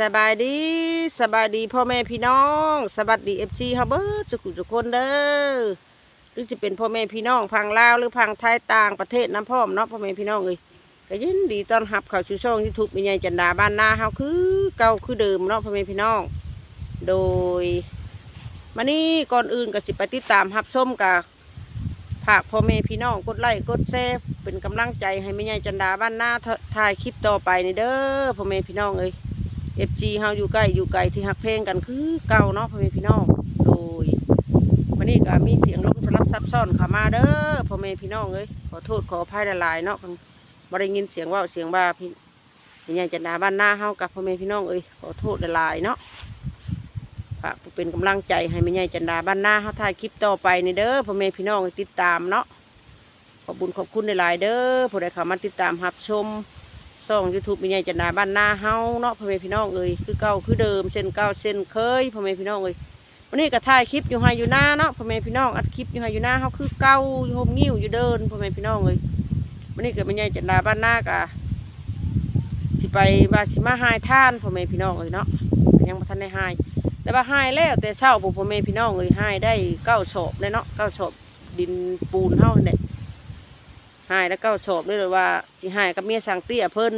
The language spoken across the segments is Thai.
สบายดีสบายดีพ่อแม่พี่น้องสวัสดีเอฟซีฮับเบิร์สุขุทุคนเด้อหรือจะเป็นพ่อแม่พี่น้องพังลาวหรือพังไทยต่างประเทศน้ำพ่อมเนาะพ่อแม่พี่น้องเลยก็ยินดีต้อนรับเข้าสู่ช่องยูทูบมีใหญ่จันดาบ้านนาเฮาคือเก่าคือเดิมเนาะพ่อแม่พี่น้อง โดยมานี่ก่อนอื่นก็สิไปติดตามรับชมกับฝากพ่อแม่พี่น้องกดไลค์กดแชร์เป็นกำลังใจให้แม่ใหญ่จันดาบ้านนาถ่ายคลิปต่อไปนี่เด้อพ่อแม่พี่น้องเอ้ย เอฟจีเฮาอยู่ใกล้อยู่ไกลที่หักเพลงกันคือเก่าเนาะพ่อแม่พี่น้องโดยวันนี้ก็มีเสียงลมสลับซับซ้อนเข้ามาเด้อพ่อแม่พี่น้องเอ้ยขอโทษขออภัยหลายๆเนาะเพิ่นบ่ได้ยินเสียงว่าเสียงบ้าพี่ใหญ่จันดาบ้านหน้าเฮากับพ่อแม่พี่น้องเอ้ยขอโทษหลายๆเนาะฝากเป็นกำลังใจให้แม่ใหญ่จันดาบ้านหน้าเฮาถ่ายคลิปต่อไปนี่เด้อพ่อแม่พี่น้องติดตามเนาะขอบุญขอบคุณหลายๆเด้อผู้ใดเข้ามาติดตามรับชม ช่องยูทูบมีใหญ่จันดาบ้านนาเฮาเนาะพ่อแม่พี่น้องเอ้ยคือเก่าคือเดิมเส้นเก่าเส้นเคยพ่อแม่พี่น้องเอ้ยวันนี้ก็ถ่ายคลิปอยู่ไฮอยู่หน้าเนาะพ่อแม่พี่น้องอัดคลิปอยู่ไฮอยู่หน้าเฮาคือเก่าอยู่โฮมงิ้วอยู่เดินพ่อแม่พี่น้องเอ้ยวันนี้ก็มีใหญ่จันดาบ้านนากะสิไปว่าสิมาหายท่านพ่อแม่พี่น้องเอ้ยเนาะยังบ่ทันได้หายแต่ว่าหายแล้วแต่เช้าผมพ่อแม่พี่น้องเอ้ยหายได้เก้าศพเลยเนาะเก้าศพดินปูนเฮาเนี่ย หายแล้วเก้าศพเลยเลยว่าสิหายกับเมียสังเตี้ยเพิ่น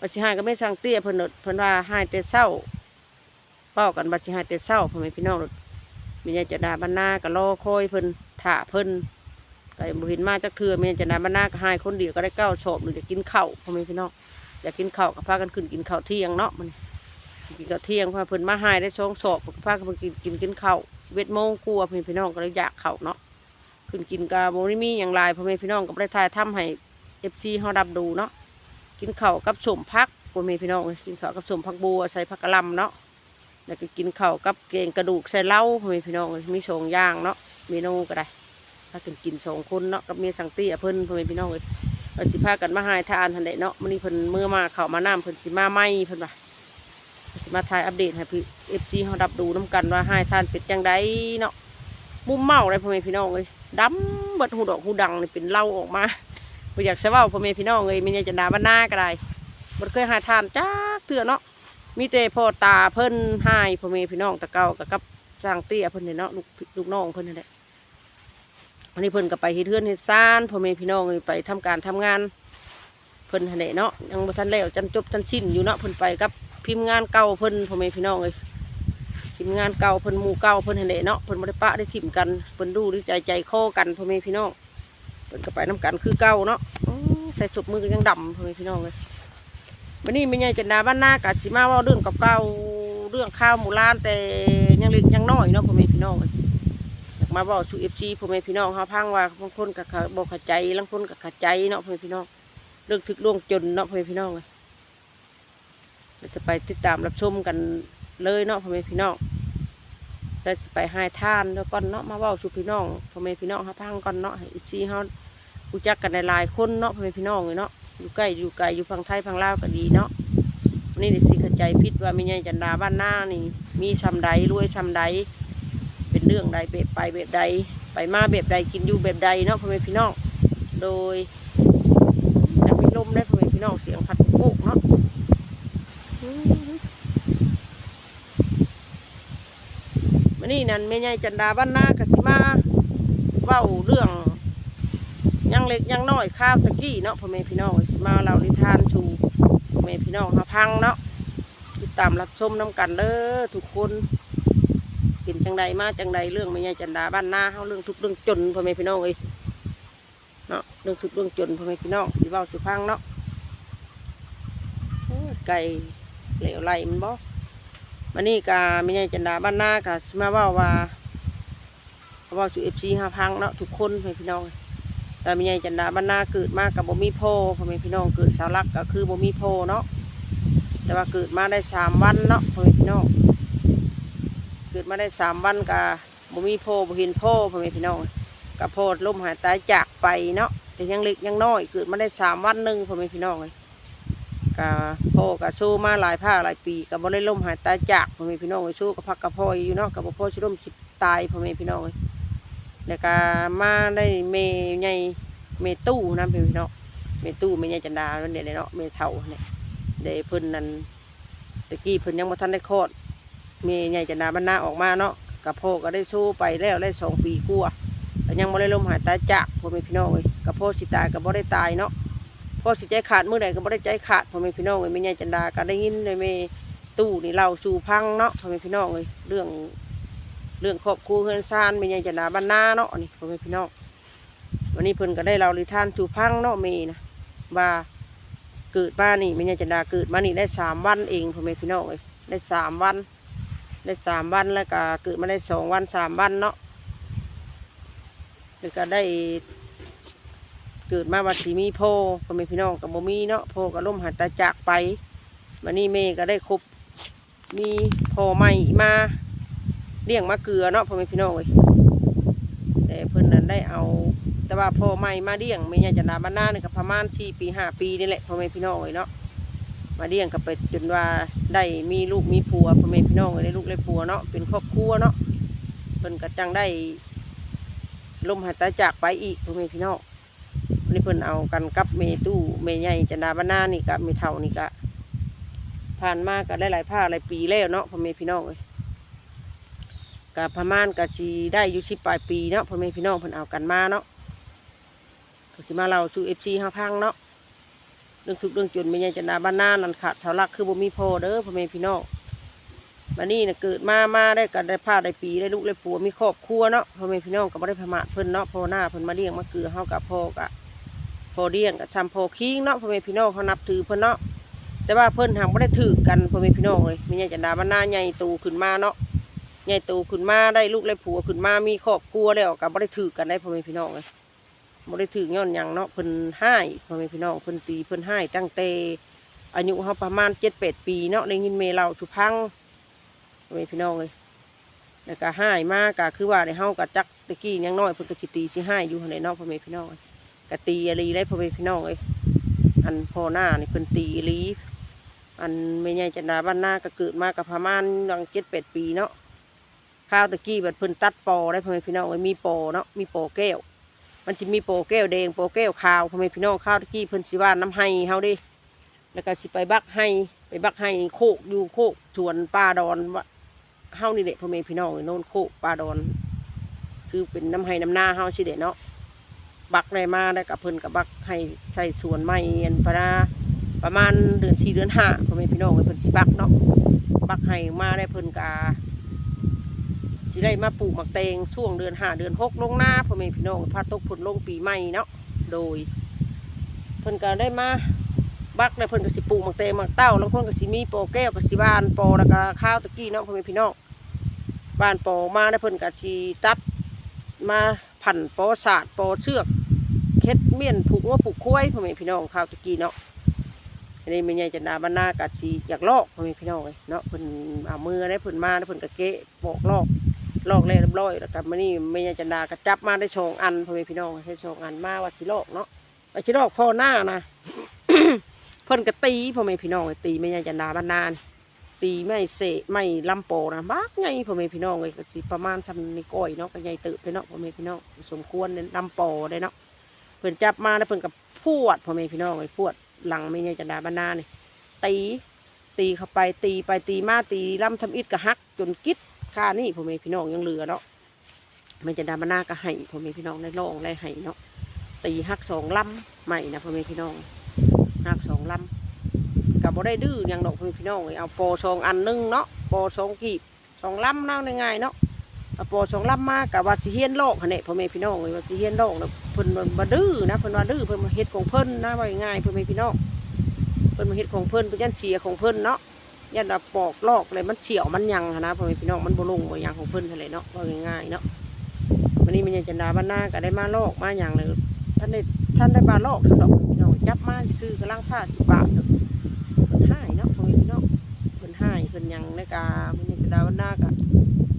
บัดสิหายก็ไม่สั่งเตี้ยเพิ่นโดดเพิ่นว่าหายแต่เศร้าเป้ากันบัดสิหายแต่เศร้าพ่อแม่พี่น้องโดดมีญาจะดาบรรณาก็รอคอยเพิ่นถ่าเพิ่นก็บ่เห็นมาจักเทื่อมีญาจะดาบรรณาก็หายคนเดียวก็ได้เก้าศพหรือจะกินข้าวพ่อแม่พี่น้องอยากกินข้าวก็พากันขึ้นกินข้าวเที่ยงเนาะมันกินข้าวเที่ยงพาเพิ่นมาหายได้สองศพก็พากันกินกินกินข้าว11โมงกลัวาพ่อแม่พี่น้องก็เลยอยากข้าวเนาะ ขึ้นกินกาบ่ได้มีหยังลายพ่อแม่พี่น้องก็บ่ได้ถ่ายทำให้ FC เฮารับดูเนาะกินข้าวกับสมพักพ่อแม่พี่น้องกินข้าวกับสมพักบัวใส่ผักกะลำเนาะแล้วก็กินข้าวกับแกงกระดูกใส่เหล้าพ่อแม่พี่น้องมีสองย่างเนาะเมนูก็ได้ถ้ากินกินสองคนเนาะกับเมียสังตี้เพิ่นพ่อแม่พี่น้องเอ้ยเราสิพากันมาหายทานทันเดเนาะมื้อนี้เพิ่นเมื่อมาเข้ามาน้ำเพิ่นสิมาไหมเพิ่นว่าสิมาถ่ายอัปเดตให้พี่ FC เฮารับดูนํกันว่าหายทานเป็นจังไดเนาะมุมเมาเลยพ่อแม่พี่น้องเอ้ย ดำเบิดหูดอกหูดังนี่เป็นเล้าออกมาบ่อยากจะเว้าพ่อแม่พี่น้องเลยมีอยากจะดาบ้านหน้าก็ได้บ่เคยหาทานจ้าเถื่อเนาะมีแต่พ่อตาเพิ่นหายพ่อแม่พี่น้องตะเก่ากับกับสร้างเตี้ยเพิ่นนี่เนาะลูกลูกน้องเพิ่นนั่นแหละอันนี้เพิ่นก็ไปเฮ็ดเทือนเฮ็ดซ่านพ่อแม่พี่น้องไปทำการทำงาน เพิ่นหันแหลเนาะยังบ่ทันแล้วจันจบจันสิ้นอยู่เนาะเพิ่นไปกับพิมพ์งานเก่าเพิ่นพ่อแม่พี่น้องเลย พิมงานเก่าเพิ่นหมู่เก่าเพิ่นหั่นเนาะเพิ่นบ่ได้ปะได้ถิ่มกันเพิ่นดูด้วยใจใจคอกันพ่อแม่พี่น้องเปิดกระไปน้ำกันคือเก่าเนาะใส่สุดมือก็ยังดำเลยพี่น้องเลยวันนี้ไม่ใหญ่จันดาบ้านหน้ากะสิมาว่าเรื่องกับเก่าเรื่องข้าวหมูล้านแต่ยังเล็กยังน้อยเนาะพ่อแม่พี่น้องเลยอยากมาบอกสู่เอฟซีพ่อแม่พี่น้องเขาพังว่าบางคนกับบอกขัดใจบางคนกับขัดใจเนาะพ่อแม่พี่น้องเรื่องทึกล่วงจนเนาะพ่อแม่พี่น้องเลยเราจะไปติดตามรับชมกัน เลยเนาะพ่อแม่พี่น้องเราจะไปให้ท่านแล้วก่อนเนาะมาเว่าสู่พี่น้องพ่อแม่พี่น้องเขาพังก่อนเนาะให้อฟซีเขารู้จักกันหลายคนเนาะพ่อแม่พี่น้องเลยเนาะอยู่ใกล้อยู่ไกลอยู่ฝั่งไทยฝั่งลาวก็ดีเนาะนนี้ดิสิเข้าใจพิดว่ามีไงจันดาบ้านหน้านี่ มีซำใดรวยซำใดเป็นเรื่องใดแบบไปแบบใด ไปมาแบบใดกินอยู่แบบใดเนาะพ่อแม่พี่น้องโดยจะมีลมได้พ่อแม่พี่น้องเสียงพัดโกกเนาะอืม วันนี้นั่นแม่ใหญ่จันดาบ้านนากสิมาเว้าเรื่องยังเล็กยังน้อยข้าวตะกี้เนาะพ่อแม่พี่น้องสิมาเรานิทานชูพ่อแม่พี่น้องหาพังเนาะติดตามรับชมน้ำกันเด้อทุกคนเห็นจังใดมาจังใดเรื่องไม่ใหญ่จันดาบ้านนาเฮาเรื่องทุกเรื่องจนพ่อแม่พี่น้องเอ้ยเนาะเรื่องทุกเรื่องจนพ่อแม่พี่น้องสิเว้าสุพังเนาะไก่เหลวไหลมันบ่ มันนี่กาไม่ใหญ่จันดาบ้านนากาสมาว้าว่าเว้าสู่ FC หาพังเนาะทุกคนพี่น้องแต่มีไงจันดาบรรณาเกิดมากกับบ่มีพ่อพ่อแม่พี่น้องเกิดสาวรักก็คือบ่มีพ่อเนาะแต่ว่าเกิดมาได้สามวันเนาะพ่อแม่พี่น้องเกิดมาได้สามวันกับบ่มีพ่อบ่เห็นพ่อพ่อแม่พี่น้องกับพ่อล้มหายตายจากไปเนาะแต่ยังเล็กยังน้อยเกิดมาได้สามวันหนึ่งพ่อแม่พี่น้องเลย กับพ่อกับสู้มาหลายภาคหลายปีกับบ่ได้ล้มหายตายจากพ่อแม่พี่น้องเลยสู้กับพักกับพ่ออยู่เนาะกับบ่พ่อชิล้มสิตายพ่อแม่พี่น้องเลยแล้วก็มาได้เมใหญ่เมตู้นะพี่น้องเมตู้เมใหญ่จันดาเด็ดเนาะเมเท่าเนี่ยเดเพิ่นนั้นตะกี้เพิ่นยังบ่ทันได้คลอดเมใหญ่จันดาบรรณาออกมาเนาะกับพ่อก็ได้สู้ไปแล้วได้สองปีกว่าแต่ยังบ่ได้ล้มหายตายจากพ่อแม่พี่น้องเอ้ยกับพ่อสิตายก็บ่ได้ตายเนาะ พ่อสิใจขาดเมื้อใดก็บ่ได้ใจขาดพ่อแม่พี่น้องเอ้ยแม่ใหญ่จันดาก็ได้ยินในแม่ตู้นี่เล่าสู่พังเนาะพ่อแม่พี่น้องเอ้ยเรื่อง เรื่องครอบครัวเฮือนซานแม่ใหญ่จันดาบรรณาเนาะนี่พ่อแม่พี่น้องวันนี้เพิ่นก็ได้เราลิทานสู่พังเนาะเมนะว่าเกิดมานี่แม่ยายจันดาเกิดมานี่ได้สามวันเองพ่อแม่พี่น้องเอ้ยได้สามวัน ได้สามวันแล้วก็เกิดมาได้สองวันสามวันเนาะแล้วก็ได้ เกิดมาวันสีมีพ่อพ่อแม่พี่น้องกับบ่มีเนาะโพก็ล้มหายตาจากไปวันนี้เมก็ได้ครบมีโพใหม่มาเลี้ยงมาเกลือเนาะพ่อแม่พี่น้องเอ้ยแต่เพิ่อนนั้นได้เอา แต่ว่าโพใหม่มาเลี้ยงไม่ใช่จะนาบ้านหน้าเนี่ยก็ประมาณสี่ปีห้าปีนี่แหละพ่อแม่พี่น้องเลยเนาะมาเลี้ยงก็ไปจนว่าได้มีลูกมีผัวพ่อแม่พี่น้องเลยได้ลูกได้ผัวเนาะเป็นครอบครัวเนาะเพิ่นก็จังได้ลมหายใจจากไปอีกพ่อแม่พี่น้อง นนี้เพิ่นเอากันกับเมตู้เมใหญ่จันดาบานนานี่กับเมเท่านี่ก็ผ่านมาก็ได้หลายผ้าหลายปีแล้วเนาะพ่อแม่พี่น้องเลยกับพม่านกับชีได้อยู่สิปลายปีเนาะพ่อแม่พี่น้องเพิ่นเอากันมาเนาะก็สิมาเราสู่เอฟซีห้าพังเนาะเรื่องทุกเรื่องจนไม่ใช่จะนาบานนานันขาดเสาหลักคือบ่มีพอเด้อพ่อแม่พี่น้องบัดนี้น่ะเกิดมา มาได้กันได้ผ้าได้ปีได้ลูกได้ผัวมีครอบครัวเนาะพ่อแม่พี่น้องก็บ่ได้ประมาเพิ่นเนาะพ่อหน้าเพิ่นมาเลี้ยงมาเกลือเฮากับพ่อกับ อเลี้ยงกับซ้ำพอคิงเนาะพ่อแม่พี่น้องเขานับถือเพิ่นเนาะแต่ว่าเพิ่อนหักบ่ได้ถือกันพ่อแม่พี่น้องเลยม่ใช่จะนดาบ้านาใหญ่โตขึ้นมาเนาะใหญ่โตขึ้นมาได้ลูกได้ผัวขึ้นมามีครอบครัวแล้วก็บ่ได้ถือกันได้พ่อแม่พี่น้องเลยบ่ได้ถือย้อนยังเนาะเพิ่นให้พ่อแม่พี่น้องเพิ่นตีเพิ่นให้ตั้งแต่อายุเฮาประมาณ7-8ปีเนาะได้ยินเมเล่าสุพังพ่อแม่พี่น้องเลยแล้วก็ให้มากก็คือว่าได้เฮาก็จักตะกี้ยังน้อยเพิ่นก็สิตีสิให้อยู่หั่นนาะพ่อแม่พี่น้องเอ้ย ก็ตีอีหลีได้พ่อแม่พี่น้องเอ้ยอันพ่อหน้านี่เพิ่นตีอรีอันแม่ใหญ่จันดาบ้านหน้าก็เกิดมาก็ประมาณยัง7-8ปีเนาะข้าวตะกี้แบบเพิ่นตัดปอได้พ่อแม่พี่น้องเอ้ยมีปอเนาะมีปอแก้ว มันสิมีโปแก้วแดงโปแก้วขาวพ่อแม่พี่น้องข้าวตะกี้เพิ่นสิว่าน้ำให้เฮาดิแล้วก็สิไปบักให้ไปบักให้โคกอยู่โคกสวนป่าดอนวะเฮานี่แหละพ่อแม่พี่น้องเอ้ยโน่นโคกป่าดอน คือเป็นน้ำให้น้ำหน้าเฮาสิเด็เนาะ บักได้มาได้วกับเพิ่นกับบักให้ใส่สวนไม้อันปราประมาณเดือนสี่เดือนห้าพ่อแม่พี่น้องเพิ่นสิบักเนาะบักให้มาได้เพิ่นกาสิได้มาปลูกหมักแตงช่วงเดือนห้าเดือนหกลงหน้าพ่อแม่พี่น้องพาตกผลลงปีใหม่เนาะโดย เพิ่นก็ได้มาบักแล้เพิ่นก็สิปลูกหมักแตงหมักเต้าแล้วเพิ่นก็สิมีโปแก้วก็สิบานโปแล้วก็ข้าวตะกี้เนาะพ่อแม่พี่น้องบ้านโปมาแล้เพิ่นก็สิตัดมาพันโปอสาดโปเชือก เค็ดเมี่ยนผูกว่าผูกคุ้ยพ่อแม่พี่น้องข้าวตะกี้เนาะอันนี้แม่ใหญ่จันดาบ้านนากะสิอยากลอกพ่อแม่พี่น้องเลยเนาะเพิ่นเอามือได้เพิ่นมาแล้เพิ่นก็เกะบอกลอกลอกแล้วเรียบร้อยแล้วกับมานี่ไม่ยาจันดาก็จับมาได้สองอันพ่อแม่พี่น้องให้สองอันมาว่าสิลอกเนาะว่าสิลอกพ่อหน้านะเพิ่นก็ตีพ่อแม่พี่น้องตีไม่ยาจันดาบ้านนานตีไม่เสะไม่ลำโปนะบักไงพ่อแม่พี่น้องเลยก็สิประมาณทำในก้อยเนาะก็ใหญ่เติบไปเนาะพ่อแม่พี่น้องสมควรในลำโปได้เนาะ เพิ่นจับมาแล้วเพิ่นก็พวดพ่อแม่พี่น้องเลยพวดหลังไม่ยาจันดาบ้านนานนี่ตีตีเข้าไปตีไปตีมาตีลำทำอิดก็หักจนกิดค่านี่พ่อแม่พี่น้องยังเหลือเนาะมันจะดามานาก็ให้พ่อแม่พี่น้องได้ลองได้ให้เนาะตีหักสองลำใหม่นะพ่อแม่พี่น้องหักสองลำกับบ่ได้ดื้อยังดอกพ่อแม่พี่น้องเลยเอาโปสองอันหนึงเนาะโปสองกีบสองลำเนาะง่ายๆเนาะ อปรสองลำมากับว่าสิเฮียนโลกหั่นแหละพ่อแม่พี่น้องเลยว่าสิเฮียนโลกนะเพิ่นบ่ดื้อนะเพิ่นว่าดื้อเพิ่นมาเฮ็ดของเพิ่นนะว่าง่ายพ่อแม่พี่น้องเพิ่นมาเฮ็ดของเพิ่นเพิ่นยันเสียของเพิ่นเนาะยันว่าปอกลอกอะไรมันเฉียวมันยังนะพ่อแม่พี่น้องมันบลงบ่ยังของเพิ่นทะเลเนาะว่าง่ายเนาะวันนี้มันยังจันดาบ้านนาก็ได้มาลอกมาอย่างเลยท่านได้ท่านได้มาลอกท่านดอกพี่น้องจับมาซื้อกระลังผ้าสิบบาทเด้อเพิ่นให้เนาะพ่อแม่พี่น้องเพิ่นให้เพิ่นยังในกามันยังจันดาบ้านนาก็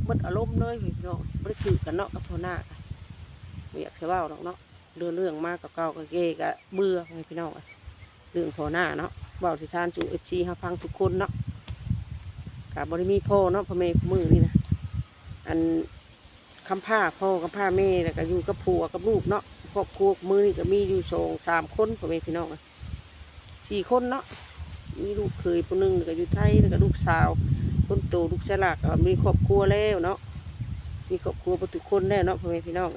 มดอารมณ์เลยพี่น้องบ่ได้ถือกันเนาะกับพ่อหน้าก็บ่อยากสิเว้าดอกเนาะเรื่องเรื่องมากกับเก่ากับเก้ก็เบื่อพ่อแม่พี่น้องเรื่องพ่อหน้าเนาะเว้าสิทานสู่ FC เฮาฟังทุกคนเนาะกับบริมีพ่อเนาะพ่อแม่มือนี่นะอันคำผ้าพ่อคำผ้าแม่แล้วก็อยู่กับผัวกับลูกเนาะครอบครัวมือนี่ก็มีอยู่สองสามคนพ่อแม่พี่น้องสี่คนเนาะมีลูกเคยผู้หนึงแล้วก็อยู่ไทยแล้วก็ลูกสาว คนโตลูกชายหลักมีครอบครัวแล้วเนาะมีครอบครัวประทุกคนแล้วเนาะพ่อแม่พี่น้อง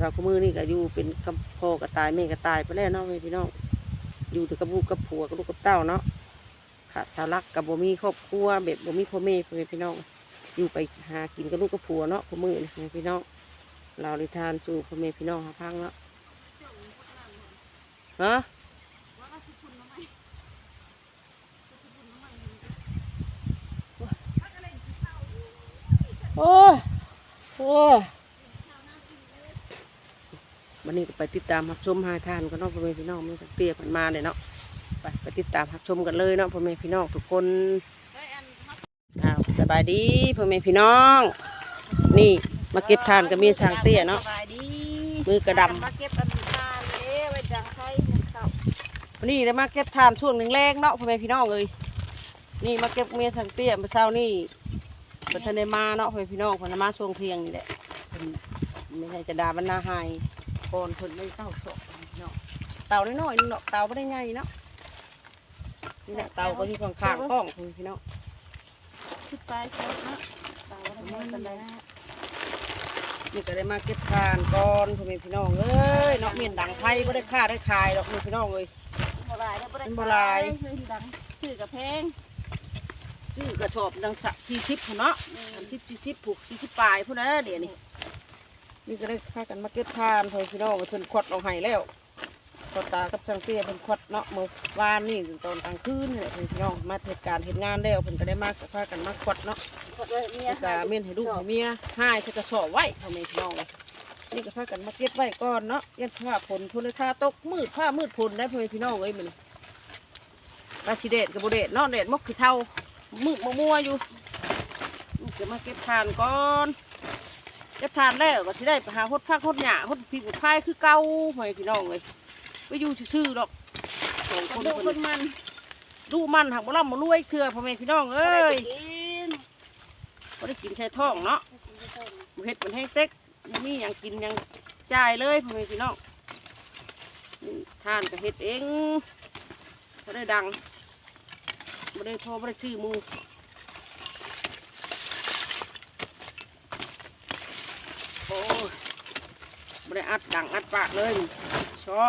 เราก็มือนี่ก็อยู่เป็นกับพ่อก็ตายแม่ก็ตายไปแล้วเนาะพ่อแม่พี่น้องอยู่แต่กับลูกกับผัวกับลูกกับเต้าเนาะขาดชาวลักกับบ่มีครอบครัวแบบบ่มีพ่อแม่พ่อแม่พี่น้องอยู่ไปหากินกับลูกกับผัวเนาะพ่อมือนี่พ่อแม่พี่น้องเราได้ทานสู่พ่อแม่พี่น้องหาพังเนาะฮะ โอ้โอ้วันนี้ก็ไปติดตามรับชมหาทานกันเนาะพ่อแม่พี่น้องมันเตี้ยมันมาเลยเนาะไปไปติดตามรับชมกันเลยเนาะพ่อแม่พี่น้องทุกคนอ้าวสบายดีพ่อแม่พี่น้อง นี่มาเก็บทานกับเมียช้างเตี้ยเนาะมือกระดำมาเก็บอันทานเลยไว้จังไข่มันเข้าวันนี้ได้มาเก็บทานช่วงหนึ่งแรกเนาะพ่อแม่พี่น้องเลยนี่มาเก็บเมียช้างเตี้ยมื่อเช้านี่ เพิ่นทันได้มาเนาะพ่อแม่พี่น้องเพิ่นน่ะมาช่วงเที่ยงนี่แหละเพิ่นไม่ใช่จะด่าบรรณาหายก่อนเพิ่นไม่เต้าโศกพี่น้องเต่าน้อยๆนึงเนาะเต่าไม่ได้ใหญ่เนาะนี่แหละเต่าก็อยู่ข้างๆกล้องพ่อแม่พี่น้องชุดปลายเสื้อเนาะตาวันนี้กันเลยนี่ก็ได้มาเก็บทานก่อนพ่อแม่พี่น้องเอ้ยเนาะเมียนดังไทยไม่ได้ค่าได้ขายดอกพ่อแม่พี่น้องเลยบ่ลายแล้วบ่ได้มันบ่หลายคือดังชื่อกับเพลง ชื่อกระชอบดังสะสี่สิบเนาะสามสิบสี่สิบผูกสี่สิบปลายพูดนะเดี๋ยวนี้นี่ก็ได้พากันมาเก็บทานเพื่อนพี่น้องเพิ่นควัดลงให้แล้วพอตากับช่างเตี้ยเพิ่นควัดเนาะเมื่อวานนี่ตอนกลางคืนนี่แหละเพื่อนพี่น้องมาเหตุการณ์เหตุงานแล้วเพิ่นก็ได้มาพากันมาควัดเนาะกดไว้เมียนี่ก็เม่นให้ลูกให้เมียให้ใส่กระสอบไว้พ่อแม่พี่น้องเลยนี่ก็พากันมาเก็บไว้ก่อนเนาะยันผ้าผลทุนท่าตกมืดผ้ามืดพลได้พ่อแม่พี่น้องเอ้ยมันปลาชิเดดกับบุเดดเนาะเดดมกขี้เท่า มืดมัวๆอยู่นี่จะมาเก็บทานก่อนเก็บทานแล้วก็สิได้ไปหาฮดพักฮดหญ้าฮดพริกฮดไข่คือเก่าพ่อแม่พี่น้องเลยไปอยู่ซื่อๆดอกสองคคนนดูเพิ่คนนมันดูมันหักบ่ล่ำบ่รวยเครือพ่อแม่พี่น้องเอ้ยบ่ได้กินบ่ได้กินใช้ท้องเนาะบ่เฮ็ดมันแห้งเต็กยังมีหยังกินหยังจ่ายเลยพ่อแม่พี่น้องนี่ทานก็เฮ็ดเองบ่ได้ดัง บ่ได้พอบ่ได้ซื้อหมูโอ้ยบ่ได้อัดดังอัดปากเลยชอ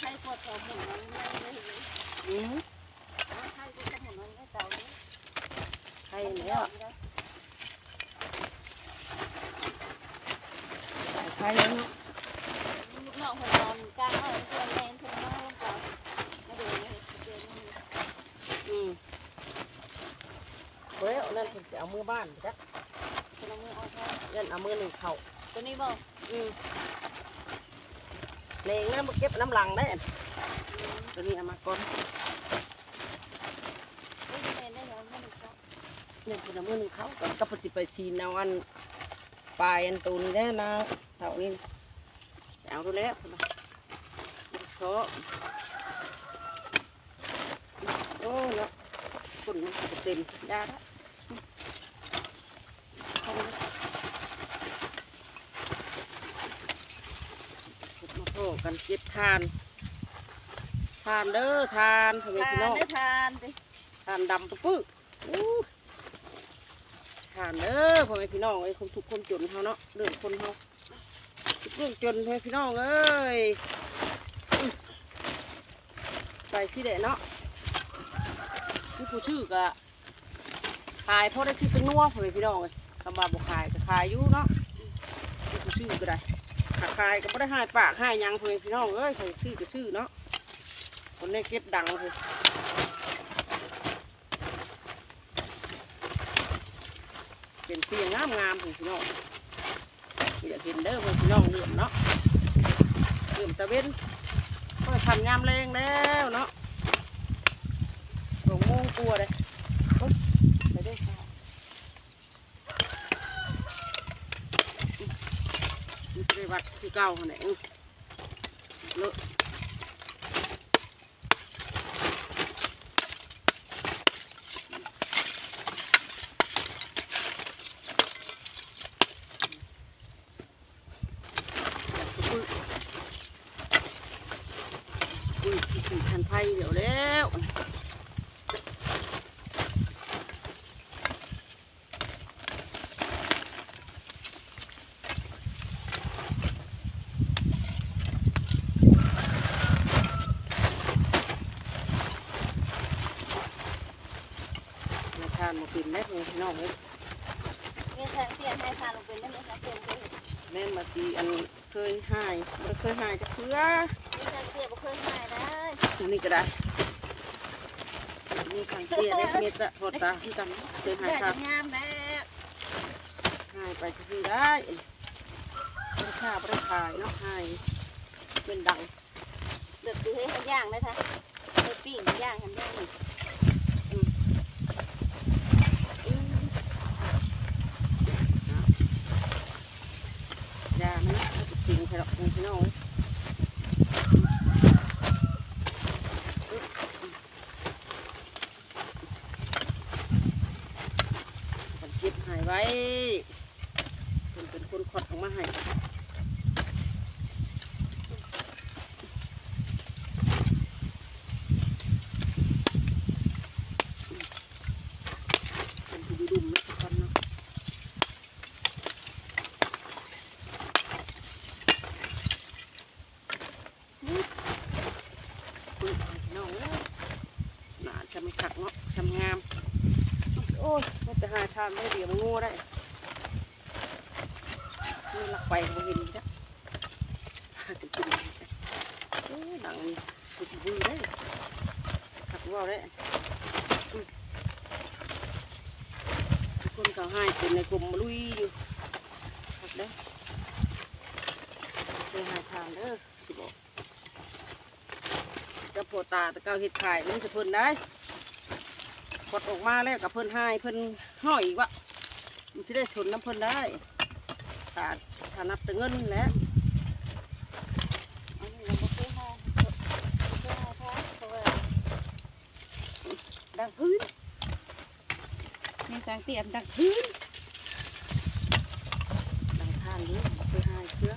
ไข่กดสองหมุนมันไม่ได้เลยอือไข่กดสองหมุนมันไม่เต่าเลยใช่แล้วใช่แล้วเนาะลูกน้องคนนอนกลางอ้อยเพื่อนแม่เพื่อนน้องเก่ามาดูนี่เดินนี่ อืม เฮ้ยเอานั่นผมจะเอามือบ้านจ้ะคนละมือเอาเข้านั่นเอามือหนึ่งเข่าตัวนี้บ่อืมเลงน้ำมาเก็บน้ำหลังได้อันตัวนี้เอามาก่อนเฮ้ยแม่ได้แล้วไม่ได้เข้าเนี่ยคุณเอามือหนึ่งเข่าก่อนก็ปฏิไปชีนเอาอันปลายอันตัวนี้ได้นะเท่านี้เอาตัวแล้วคุณโชโอ้เนาะคนมันก็เต็มยาละเข้ามาเลยมาโผล่ กันเก็บทาน ทานเด้อทานพ่อแม่ทาพี่น้นองได้ทานดิทานดำปุ๊บปึ๊บอู้ทานเด้อพ่อแม่พี่น้องไอ้ยคนทุกข์คนจนเขาเนาะเรื่องคนเขาทุกข์เรื่องจนพ่อแม่พี่น้องเอ้ยอื้อไปที่เดะเนาะที่ผู้ชื่อกะขายเพราะได้ชื่อเป็นนัวพ่อแม่พี่น้องเลยคำว่าบุขายก็ขายอยู่เนาะที่ผู้ชื่อก็ได้ถ้ายก็ไม่ได้ให้ปากให้ยังพ่อแม่พี่น้องเอ้ยใครชื่อก็ชื่อเนาะคนนี้เก็บดังเลยเป็นเพียงงามงามๆพี่น้องอยากเห็นเด้อพี่น้องเหลื่อมเนาะเหลื่อมตะเวนก็ทันงามแรงแล้วเนาะหลงโมงกลัวเลยโอ๊ยไปได้ค่ะนี่ไปวัดที่ เก่าหั่นแหละอื้อเลอะอุ้ยอุ้ยที่สี่พันไพ่ เดี๋ยวแล้วมาทานหมูปิ่นได้เลยพี่น้องเอ้ยเมียแทนเปลี่ยนให้ทานลงเป็นได้ไหมคะเปลี่ยนไปเมียแม่นมาตีอันเคยหายมันเคยหายจะเพื่อแทนเปลี่ยนบ่เคยหายได้อันนี้ก็ได้มีทางเตี้ยได้เมตะพอตาที่กันเคยหายครัจะบงามแล้วหายไปก็คือได้ไม่ค่าไม่ได้ขายเนาะหายเป็นดังเดือดดูให้ย่างได้ค่ะไปปิ้งย่างกันได้หนึ่ง ยามันนะเอาไปสิงไปหรอกพี่น้องมันเจ็บหาย ไว้เป็นเป็นคนขอดออกมาให้เป็นผู้ดุมๆสักคนเนาะ ปืนน้องเอ้ยหนาจะไม่ขักเนาะทำงาม โอ้ยมันจะหาทานได้เดี๋ยวมันโง่ได้นี่หลักไปมันเห็นจ้ะหาจะกินโอ้ยหนังสุดมือได้ขักว่าได้อืมทุกคนเขาให้เป็นในกลุ่มลุยอยู่ ขักได้เคยหาทานเด้อสิบอกกับโพตาตะเกาเห็ดขายมันจะเพิ่นได้กดออกมาแล้วกับเพิ่นให้เพิ่นห้อยอีกวะมันจะได้ชนน้ำเพิ่นได้ถ้าถ้านับแต่เงินแล้วอันนี้เราบ่เคยหายบ่เคยหายค่ะดังพื้นมีแสงเตียมดักพื้นดังทานนี้ไปให้เชื้อ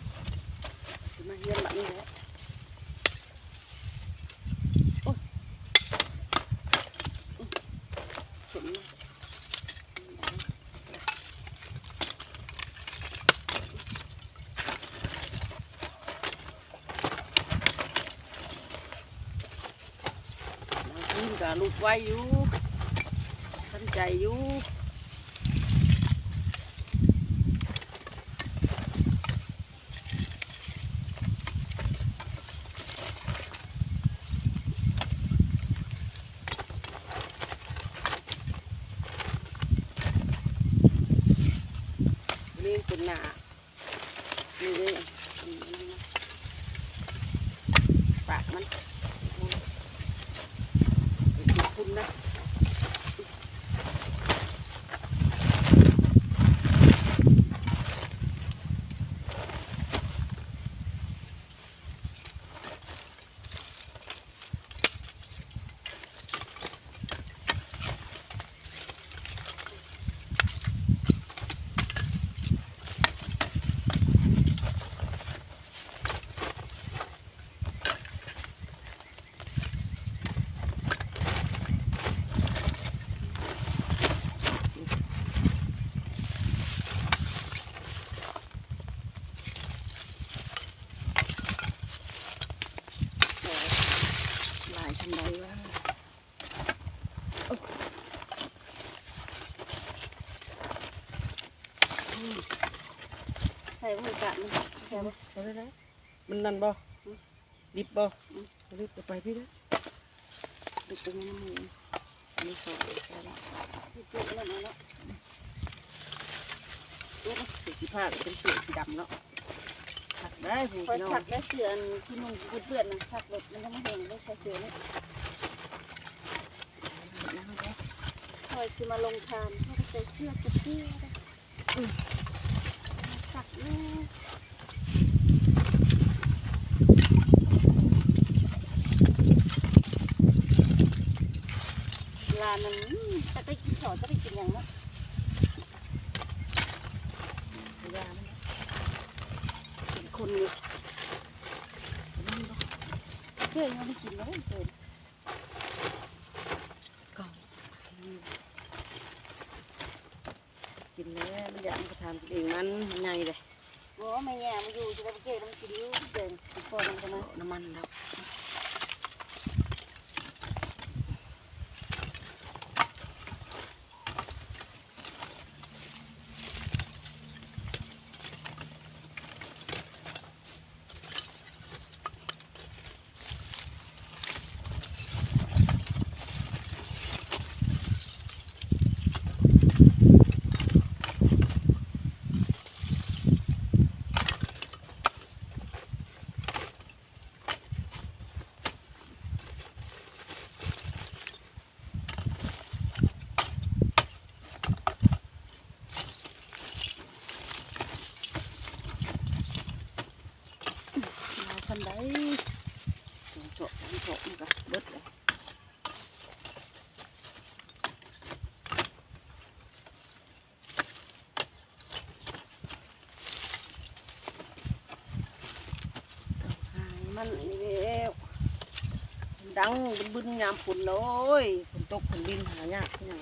สิมาเฮียนแบบนี้แหละโอ้ยอื้อชนมาดังพื้น กับลูกไว้อยู่ทันใจอยู่ นี่เป็นหนานี่เลยอันนี้นะปากมันขอบคุณนะหลายชันใดว่า ใส่บริการมันใส่บ่เอาได้ไหมมันนั่นบ่ดิบบ่ดิบไปพี่นะดิบไปแม่น้ำมืออันนี้สองใช่ละจุดแล้วเนาะสีสีผ้าเป็นสีสีดำเนาะถักได้ผู้คอยพี่น้องถักได้เสืออันที่นุ่งเปื้อนๆนะถักแบบมันก็ไม่แห้งได้ใส่เสือนี่คอยสิมาลงทานเขาก็ใส่เสื้อกับเสื้อได้สักนี่ ลานมันอืมจะได้กินข้าวจะได้กินอย่างเนาะ พยามันเป็นคนอยู่ เพื่อนยังไม่กินแล้วเพื่อน กินแล้วมันอยากมันก็ทำกินเองมันมันใหญ่เลย บอกว่าไม่แง่มาอยู่จะได้ไปเกะต้องกินอยู่เดินกินพอลงกันนะ เอาน้ำมันแล้วมาสันได้สองโฉบสามโฉบมันก็เบิดเลยหาย มันนี่แล้วดังบึ้นๆยามฝนเลยฝนตกฝนดินหายากที่ยัง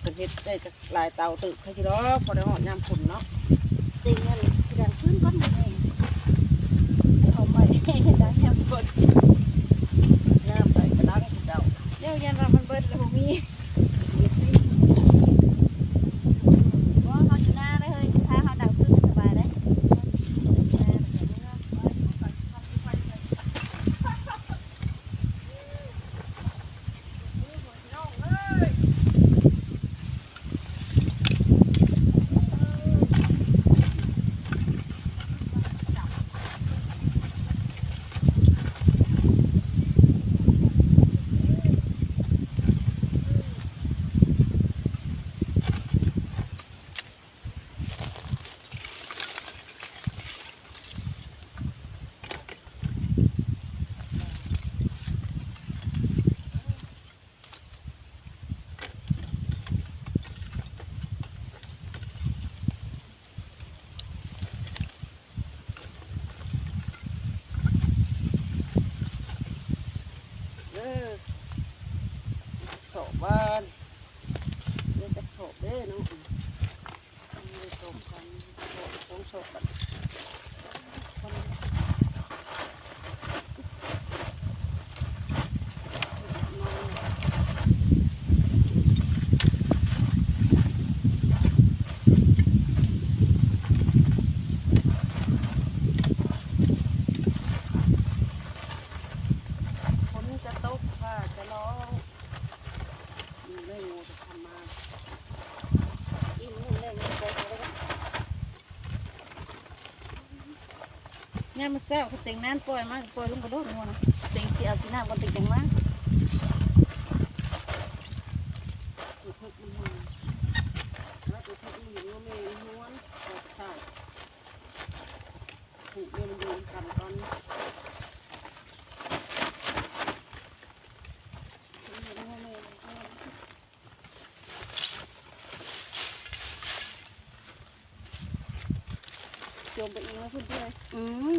เป็นเห็ดได้จากหลายเตาตึกใครที่รอพอได้หอดยามฝนเนาะจริงนั่นที่ดังขึ้นก้อนหนึ่งเองเอาไปดังแฮมเบิด น้ำไปกระดังคือเก่า เดี๋ยวยันว่ามันเบิดแล้วบ่มีว่าเขาอยู่หน้าได้เฮ้ยถ้าเขาดังขึ้นสบายได้ เออโฉบบ้านเดี๋ยวจะโฉบเด้อน้องอันนี้โฉบกันโฉบโฉบโฉบกันฝนจะตกฟ้าจะร้องมีเรื่องงูจะทำมา กินนู่นเล่นนี่ไปเลย เนี่ยมัน แซ่บเขาเต็งนั่นปล่อยมากปล่อยลงกระโดดงวนะเต็งสิเอากินน้ำกันเต็งจังมากทึกมันมาแล้วถูกทึกมันเห็นว่าแม่มันม้วนออกใช่ถูกเรียนมันโยนกันตอนนี้เห็นว่าแม่มันม้วนโจมไปอีกนะเพื่อนๆอืม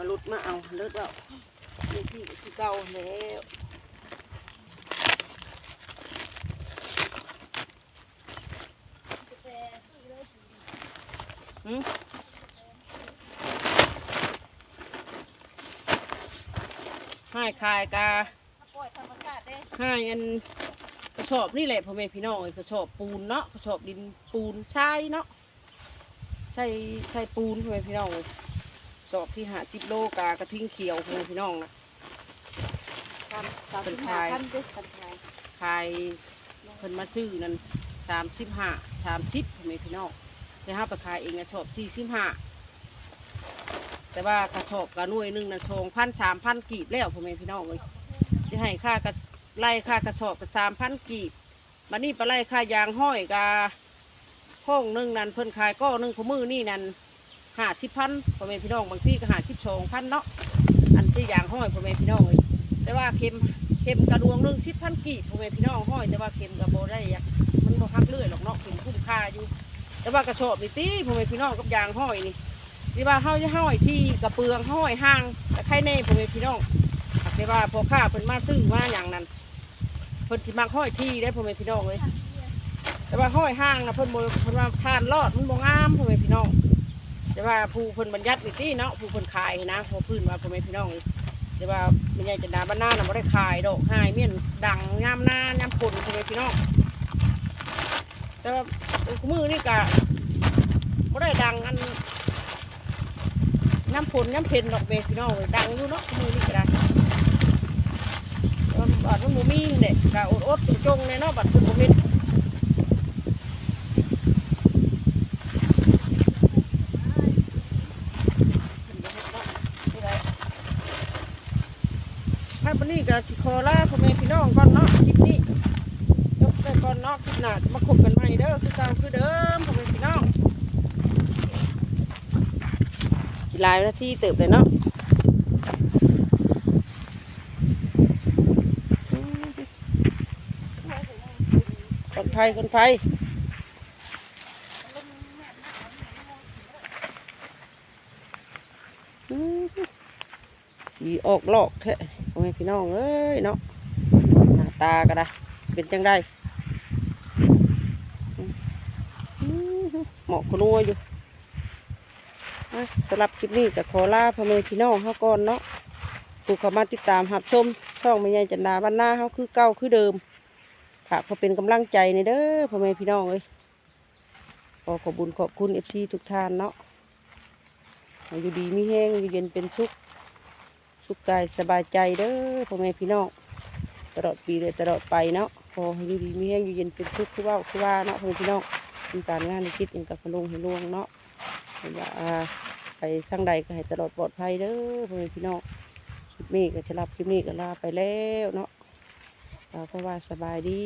เอารถ มาเอาเลิศแล้วนี่ที่ที่เก่าแล้วหืมให้คายกาปล่อยธรรมชาติเด้ให้อันกระสอบนี่แหละพ่อแม่พี่น้องเอ้ยกระสอบปูนเนาะกระสอบดินปูนใช่เนาะใช่ใช่ปูนพ่อแม่พี่น้อง เอ้ยกระสอบที่หาสิบโลกากระทิ้งเขียวพ่อแม่พี่น้องนะทำสามสิบห้าพันเด้กันทายขายเพิ่นมาซื้อนั่นสามสิบห้าสามสิบพ่อแม่พี่น้องแต่ห้าไปขายเองกระสอบสี่สิบห้าแต่ว่ากระสอบกระหน่วยหนึ่งนะชงพันสามพันกีบแล้วพ่อแม่พี่น้องเลยจะให้ค่ากระไล่ค่ากระสอบกระสามพันกีบบันนี้ไปไล่ค่ายางห้อยกาห้องหนึ่งนั่นเพิ่นขายก็หนึ่งขมือนี่นั่น ห้าสิบพันพ่อแม่พี่น้องบางที่ก็ห้าสิบสองพันเนาะอันที่ยางห้อยพ่อแม่พี่น้องเลยแต่ว่าเข็มเข็มกระดวงหนึ่งสิบพันกีบพ่อแม่พี่น้องห้อย แต่ว่าเข็มกระโบได้อะมันบ่ฮักเลื่อยหรอกเนาะเข็มคุ้มค่าอยู่ แต่ว่ากระสอบนี่ตีพ่อแม่พี่น้องกับยางห้อยนี่ที่ว่าเฮาจะห้อยที่กระเปืองห้อยห้างแต่ใครแน่พ่อแม่พี่น้องแต่ว่าพอข้าเพิ่นมาซื้อมาอย่างนั้นเพิ่นสิมักห้อยที่ได้พ่อแม่พี่น้องเลยแต่ว่าห้อยห้างนะเพิ่นบ่เพิ่นว่าทานรอดมันบ่งามพ่อแม่พี่น้อง แต่ว่าผู้เพิ่นบัญญัตินี่ติเนาะผู้เพิ่นขายนะบ่พื้นว่าพ่อแม่พี่น้องนี่แต่ว่าแม่ใหญ่จันดาบ้านนาน่ะบ่ได้ขายดอกหายเมียนดังยามหน้ายามฝนพ่อแม่พี่น้องแต่ว่ามือนี่ก็บ่ได้ดังอันน้ำฝนน้ำเพ็ญดอกเบพี่น้องดังอยู่เนาะมือนี่ก็ได้แต่ว่าบัดมันบ่มีเด็กก็อดอดจงๆในเนาะบัดเพิ่นบ่เฮ็ด ให้ปานนี้ก็ สิขอลาพ่อแม่พี่น้องก่อนเนาะคลิปนี้ยกไปก่อนเนาะคลิปหน้ามาคบกันใหม่เด้อคือเก่าคือเดิมพ่อแม่พี่น้องสิหลายนาที่เติบเลยเนาะคนไทยคนไทยอืมสีออกลอกแท้ แม่พี่น้องเอ้ยเนาะหน้าตาก็ได้เป็นจังได้อืมเหมาะขนัวอยู่สำหรับคลิปนี้ก็ขอลาพ่อแม่พี่น้องเฮาก่อนเนาะผู้เข้ามาติดตามหับชมช่องแม่ใหญ่จันดาบ้านหน้าเฮาคือเก่าคือเดิมฝากพอเป็นกำลังใจในเด้อพ่อแม่พี่น้องเอ้ยขอขอบุญขอบคุณเอฟซีทุกท่านเนาะอยู่ดีมีแห้งอยู่เย็นเป็นสุข สุขกายสบายใจเด้อพ่อแม่พี่น้องตลอดปีเลยตลอดไปเนาะขอให้ดีมีแห้งอยู่เย็นเป็นทุกข์คือว่าคือว่าเนาะพ่อแม่พี่น้องมีการงานในคิดอย่างกับพะลงให้ล่วงเนาะให้ว่าอ่าไปทางใดก็ให้ตลอดปลอดภัยเด้อพ่อแม่พี่น้องคลิปนี้ก็จะรับคลิปนี้ก็ลาไปแล้วเนาะลาเราะว่าสบายดี